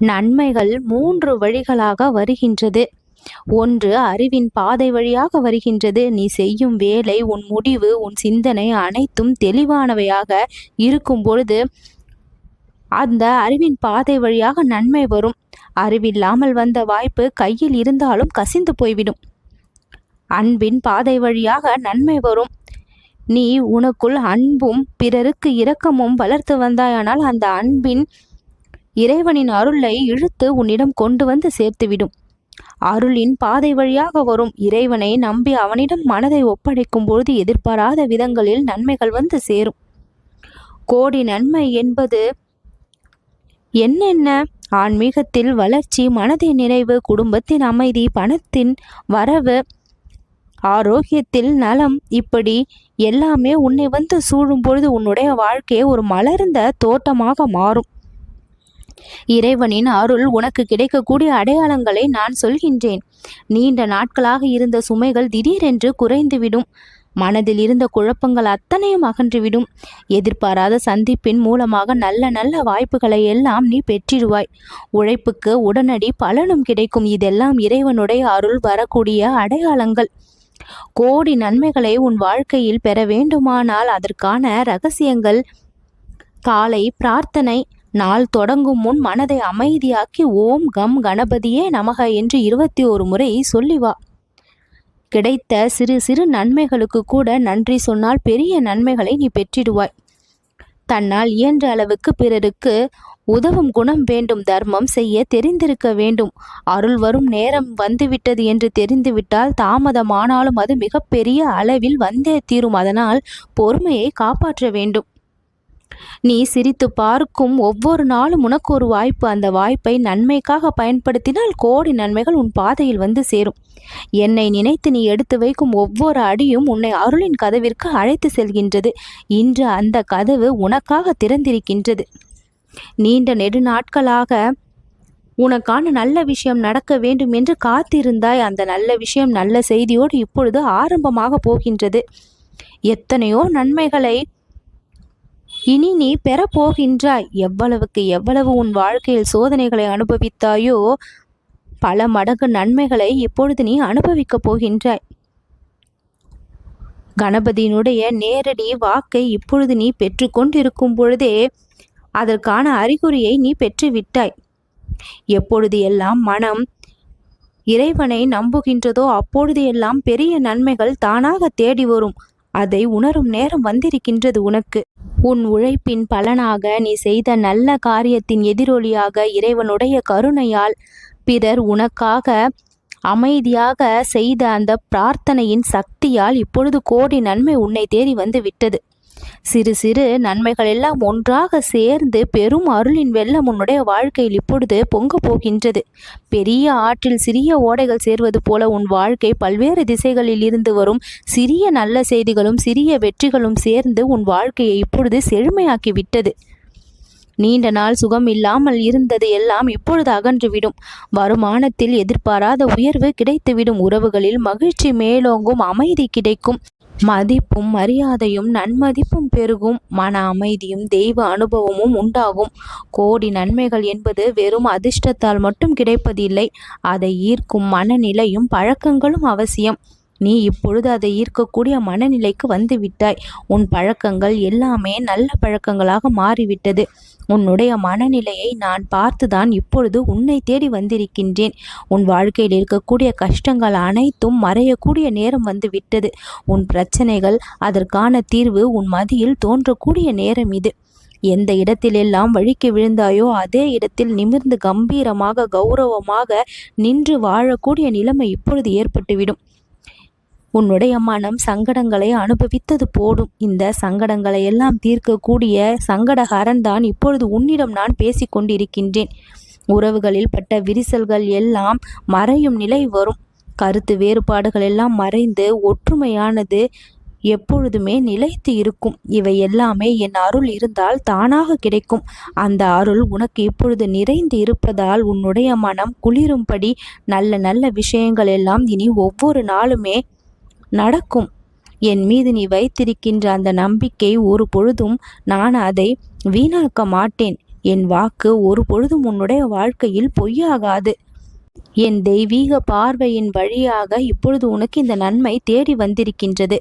நன்மைகள் மூன்று வழிகளாக வருகின்றது. ஒன்று அறிவின் பாதை வழியாக வருகின்றது. நீ செய்யும் வேலை உன் முடிவு உன் சிந்தனை அனைத்தும் தெளிவானவையாக இருக்கும் பொழுது அந்த அறிவின் பாதை வழியாக நன்மை வரும். அறிவில்லாமல் வந்த வாய்ப்பு கையில் இருந்தாலும் கசிந்து போய்விடும். அன்பின் பாதை வழியாக நன்மை வரும். நீ உனக்குள் அன்பும் பிறருக்கு இரக்கமும் வளர்த்து வந்தாயானால் அந்த அன்பின் இறைவனின் அருளை இழுத்து உன்னிடம் கொண்டு வந்து சேர்த்துவிடும். அருளின் பாதை வழியாக வரும் இறைவனை நம்பி அவனிடம் மனதை ஒப்படைக்கும் பொழுது எதிர்பாராத விதங்களில் நன்மைகள் வந்து சேரும். கோடி நன்மை என்பது என்னென்ன? ஆன்மீகத்தில் வளர்ச்சி மனதின் நிறைவு குடும்பத்தின் அமைதி பணத்தின் வரவு ஆரோக்கியத்தில் நலம் இப்படி எல்லாமே உன்னை வந்து சூழும் பொழுது உன்னுடைய வாழ்க்கை ஒரு மலர்ந்த தோட்டமாக மாறும். இறைவனின் அருள் உனக்கு கிடைக்கக்கூடிய அடையாளங்களை நான் சொல்கின்றேன். நீண்ட நாட்களாக இருந்த சுமைகள் திடீரென்று குறைந்துவிடும். மனதில் இருந்த குழப்பங்கள் அத்தனையும் அகன்றுவிடும். எதிர்பாராத சந்திப்பின் மூலமாக நல்ல நல்ல வாய்ப்புகளை எல்லாம் நீ பெற்றிடுவாய். உழைப்புக்கு உடனடி பலனும் கிடைக்கும். இதெல்லாம் இறைவனுடைய அருள் வரக்கூடிய அடையாளங்கள். கோடி நன்மைகளை உன் வாழ்க்கையில் பெற வேண்டுமானால் அதற்கான ரகசியங்கள் காலை பிரார்த்தனை நாள் தொடங்கும் முன் மனதை அமைதியாக்கி ஓம் கம் கணபதியே நமக என்று இருபத்தி ஒரு முறை சொல்லி வா. கிடைத்த சிறு சிறு நன்மைகளுக்கு கூட நன்றி சொன்னால் பெரிய நன்மைகளை நீ பெற்றிடுவாய். தன்னால் இயன்ற அளவுக்கு பிறருக்கு உதவும் குணம் வேண்டும் தர்மம் செய்ய தெரிந்திருக்க வேண்டும். அருள் வரும் நேரம் வந்துவிட்டது என்று தெரிந்துவிட்டால் தாமதமானாலும் அது மிகப்பெரிய அளவில் வந்தே தீரும். அதனால் பொறுமையை காப்பாற்ற வேண்டும். நீ சிரித்து பார்க்கும் ஒவ்வொரு நாளும் உனக்கு ஒரு வாய்ப்பு. அந்த வாய்ப்பை நன்மைக்காக பயன்படுத்தினால் கோடி நன்மைகள் உன் பாதையில் வந்து சேரும். என்னை நினைத்து நீ எடுத்து வைக்கும் ஒவ்வொரு அடியும் உன்னை அருளின் கதவிற்கு அழைத்து செல்கின்றது. இன்று அந்த கதவு உனக்காக திறந்திருக்கின்றது. நீண்ட நெடுநாட்களாக உனக்கான நல்ல விஷயம் நடக்க வேண்டும் என்று காத்திருந்தாய். அந்த நல்ல விஷயம் நல்ல செய்தியோடு இப்பொழுது ஆரம்பமாக போகின்றது. எத்தனையோ நன்மைகளை இனி நீ பெறப்போகின்றாய். எவ்வளவுக்கு எவ்வளவு உன் வாழ்க்கையில் சோதனைகளை அனுபவித்தாயோ பல மடங்கு நன்மைகளை இப்பொழுது நீ அனுபவிக்கப் போகின்றாய். கணபதியினுடைய நேரடி வாக்கை இப்பொழுது நீ பெற்றுக்கொண்டிருக்கும் பொழுதே அதற்கான அறிகுறியை நீ பெற்றுவிட்டாய். எப்பொழுது எல்லாம் மனம் இறைவனை நம்புகின்றதோ அப்பொழுது எல்லாம் பெரிய நன்மைகள் தானாக தேடி வரும். அதை உணரும் நேரம் வந்திருக்கின்றது உனக்கு. உன் உழைப்பின் பலனாக நீ செய்த நல்ல காரியத்தின் எதிரொலியாக இறைவனுடைய கருணையால் பிறர் உனக்காக அமைதியாக செய்த அந்த பிரார்த்தனையின் சக்தியால் இப்பொழுது கோடி நன்மை உன்னை தேடி வந்து விட்டது. சிறு சிறு நன்மைகள் எல்லாம் ஒன்றாக சேர்ந்து பெரும் அருளின் வெள்ளம் உன்னுடைய வாழ்க்கையில் இப்பொழுது பொங்க போகின்றது. பெரிய ஆற்றில் சிறிய ஓடைகள் சேர்வது போல உன் வாழ்க்கை பல்வேறு திசைகளில் இருந்து வரும் சிறிய நல்ல செய்திகளும் சிறிய வெற்றிகளும் சேர்ந்து உன் வாழ்க்கையை இப்பொழுது செழுமையாக்கி விட்டது நீண்ட நாள் சுகம் இல்லாமல் இருந்தது எல்லாம் இப்பொழுது அகன்றுவிடும். வருமானத்தில் எதிர்பாராத உயர்வு கிடைத்துவிடும். உறவுகளில் மகிழ்ச்சி மேலோங்கும் அமைதி கிடைக்கும். மதிப்பும் மரியாதையும் நன்மதிப்பும் பெருகும். மன அமைதியும் தெய்வ அனுபவமும் உண்டாகும். கோடி நன்மைகள் என்பது வெறும் அதிர்ஷ்டத்தால் மட்டும் கிடைப்பதில்லை. அதை ஈர்க்கும் மனநிலையும் பழக்கங்களும் அவசியம். நீ இப்பொழுது அதை ஈர்க்கக்கூடிய மனநிலைக்கு வந்துவிட்டாய். உன் பழக்கங்கள் எல்லாமே நல்ல பழக்கங்களாக மாறிவிட்டது. உன்னுடைய மனநிலையை நான் பார்த்துதான் இப்பொழுது உன்னை தேடி வந்திருக்கின்றேன். உன் வாழ்க்கையில் இருக்கக்கூடிய கஷ்டங்கள் அனைத்தும் மறையக்கூடிய நேரம் வந்து விட்டது. உன் பிரச்சனைகள் அதற்கான தீர்வு உன் மதியில் தோன்றக்கூடிய நேரம் இது. எந்த இடத்திலெல்லாம் வழிக்கு விழுந்தாயோ அதே இடத்தில் நிமிர்ந்து கம்பீரமாக கௌரவமாக நின்று வாழக்கூடிய நிலைமை இப்பொழுது ஏற்பட்டுவிடும். உன்னுடைய மனம் சங்கடங்களை அனுபவித்தது போடும். இந்த சங்கடங்களை எல்லாம் தீர்க்கக்கூடிய சங்கடகாரன் தான் இப்பொழுது உன்னிடம் நான் பேசிக்கொண்டிருக்கின்றேன் உறவுகளில் பட்ட விரிசல்கள் எல்லாம் மறையும் நிலை வரும். கருத்து வேறுபாடுகள் எல்லாம் மறைந்து ஒற்றுமையானது எப்பொழுதுமே நிலைத்து இருக்கும். இவை எல்லாமே என் அருள் இருந்தால் தானாக கிடைக்கும். அந்த அருள் உனக்கு இப்பொழுது நிறைந்து இருப்பதால் உன்னுடைய மனம் குளிரும்படி நல்ல நல்ல விஷயங்கள் எல்லாம் இனி ஒவ்வொரு நாளுமே நடக்கும். என் மீது நீ வைத்திருக்கின்ற அந்த நம்பிக்கை ஒரு பொழுதும் நான் அதை வீணாக்க மாட்டேன். என் வாக்கு ஒரு பொழுதும் உன்னுடைய வாழ்க்கையில் பொய்யாகாது. என் தெய்வீக பார்வையின் வழியாக இப்பொழுது உனக்கு இந்த நன்மை தேடி வந்திருக்கின்றது.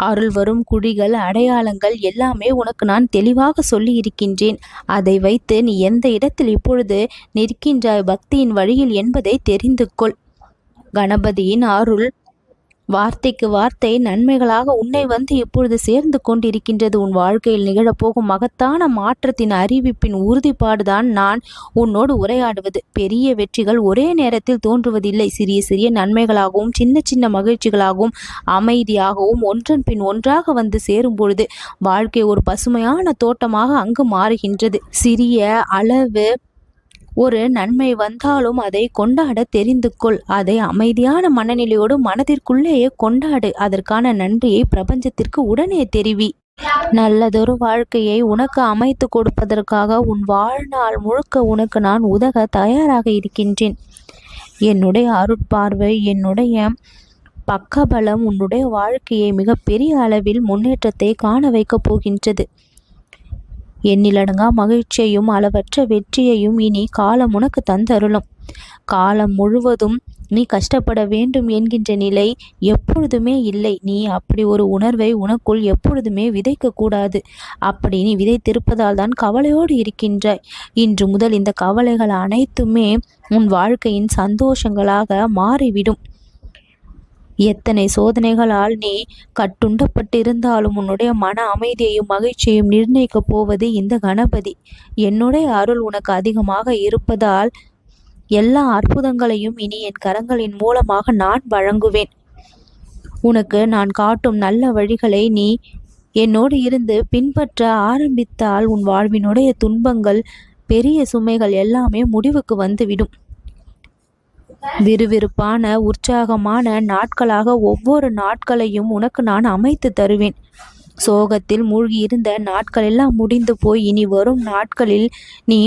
அருள் வரும் குழிகள் அடையாளங்கள் எல்லாமே உனக்கு நான் தெளிவாக சொல்லி இருக்கின்றேன் அதை வைத்து நீ எந்த இடத்தில் இப்பொழுது நிற்கின்றாய் பக்தியின் வழியில் என்பதை தெரிந்து கொள். கணபதியின் அருள் வார்த்தைக்கு வார்த்தை நன்மைகளாக உன்னை வந்து இப்பொழுது சேர்ந்து கொண்டிருக்கின்றது உன் வாழ்க்கையில் நிகழப்போகும் மகத்தான மாற்றத்தின் அறிவிப்பின் உறுதிப்பாடுதான் நான் உன்னோடு உரையாடுவது. பெரிய வெற்றிகள் ஒரே நேரத்தில் தோன்றுவதில்லை. சிறிய சிறிய நன்மைகளாகவும் சின்ன சின்ன மகிழ்ச்சிகளாகவும் அமைதியாகவும் ஒன்றன் பின் ஒன்றாக வந்து சேரும் பொழுது வாழ்க்கை ஒரு பசுமையான தோட்டமாக அங்கு மாறுகின்றது. சிறிய அளவு ஒரு நன்மை வந்தாலும் அதை கொண்டாட தெரிந்து கொள் அதை அமைதியான மனநிலையோடு மனதிற்குள்ளேயே கொண்டாடு. அதற்கான நன்றியை பிரபஞ்சத்திற்கு உடனே தெரிவி. நல்லதொரு வாழ்க்கையை உனக்கு அமைத்து கொடுப்பதற்காக உன் வாழ்நாள் முழுக்க உனக்கு நான் உதக தயாராக இருக்கின்றேன். என்னுடைய அருட்பார்வை என்னுடைய பக்கபலம் உன்னுடைய வாழ்க்கையை மிகப்பெரிய அளவில் முன்னேற்றத்தை காண வைக்கப் போகின்றது. எண்ணிலடங்கா மகிழ்ச்சியையும் அளவற்ற வெற்றியையும் இனி காலம் உனக்கு தந்தருளும். காலம் முழுவதும் நீ கஷ்டப்பட வேண்டும் என்கின்ற நிலை எப்பொழுதுமே இல்லை. நீ அப்படி ஒரு உணர்வை உனக்குள் எப்பொழுதுமே விதைக்கக்கூடாது அப்படி நீ விதைத்திருப்பதால் தான் கவலையோடு இருக்கின்றாய். இன்று முதல் இந்த கவலைகள் அனைத்துமே உன் வாழ்க்கையின் சந்தோஷங்களாக மாறிவிடும். எத்தனை சோதனைகளால் நீ கட்டுண்டப்பட்டிருந்தாலும் உன்னுடைய மன அமைதியையும் மகிழ்ச்சியையும் நிர்ணயிக்கப் போவது இந்த கணபதி. என்னுடைய அருள் உனக்கு அதிகமாக இருப்பதால் எல்லா அற்புதங்களையும் இனி என் கரங்களின் மூலமாக நான் வழங்குவேன். உனக்கு நான் காட்டும் நல்ல வழிகளை நீ என்னோடு இருந்து பின்பற்ற ஆரம்பித்தால் உன் வாழ்வினுடைய துன்பங்கள் பெரிய சுமைகள் எல்லாமே முடிவுக்கு வந்துவிடும். விறுவிறுப்பான உற்சாகமான நாட்களாக ஒவ்வொரு நாட்களையும் உனக்கு நான் அமைத்து தருவேன். சோகத்தில் மூழ்கியிருந்த நாட்கள் எல்லாம் முடிந்து போய் இனி வரும் நாட்களில் நீ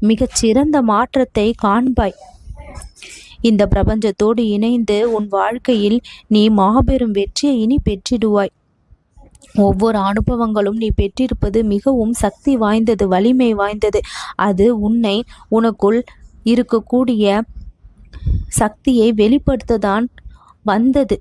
மிகச்சிறந்த மாற்றத்தை காண்பாய். இந்த பிரபஞ்சத்தோடு இணைந்து உன் வாழ்க்கையில் நீ மாபெரும் வெற்றியை இனி பெற்றிடுவாய். ஒவ்வொரு அனுபவங்களும் நீ பெற்றிருப்பது மிகவும் சக்தி வாய்ந்தது வலிமை வாய்ந்தது. அது உன்னை உனக்குள் இருக்கக்கூடிய சக்தியை வெளிப்படுத்ததான் வந்தது.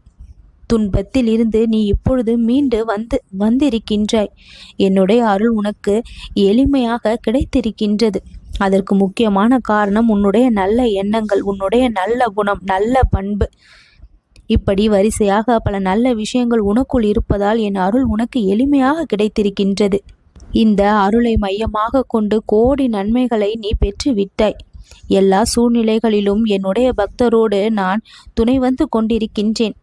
துன்பத்தில் இருந்து நீ இப்பொழுது மீண்டு வந்து வந்திருக்கின்றாய். என்னுடைய அருள் உனக்கு எளிமையாக கிடைத்திருக்கின்றது. அதற்கு முக்கியமான காரணம் உன்னுடைய நல்ல எண்ணங்கள் உன்னுடைய நல்ல குணம் நல்ல பண்பு. இப்படி வரிசையாக பல நல்ல விஷயங்கள் உனக்குள் இருப்பதால் என் அருள் உனக்கு எளிமையாக கிடைத்திருக்கின்றது. இந்த அருளை மையமாக கொண்டு கோடி நன்மைகளை நீ பெற்று விட்டாய் எல்லா சூழ்நிலைகளிலும் என்னுடைய பக்தரோடு நான் துணை வந்து கொண்டிருக்கின்றேன்.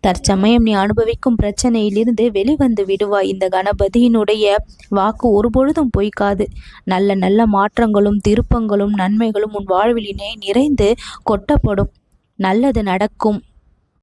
தற்சமயம் நீ அனுபவிக்கும் பிரச்சனையிலிருந்து வெளிவந்து விடுவாய். இந்த கணபதியினுடைய வாக்கு ஒருபொழுதும் பொய்க்காது. நல்ல நல்ல மாற்றங்களும் திருப்பங்களும் நன்மைகளும் உன் வாழ்விலினே நிறைந்து கொட்டப்படும். நல்லது நடக்கும்.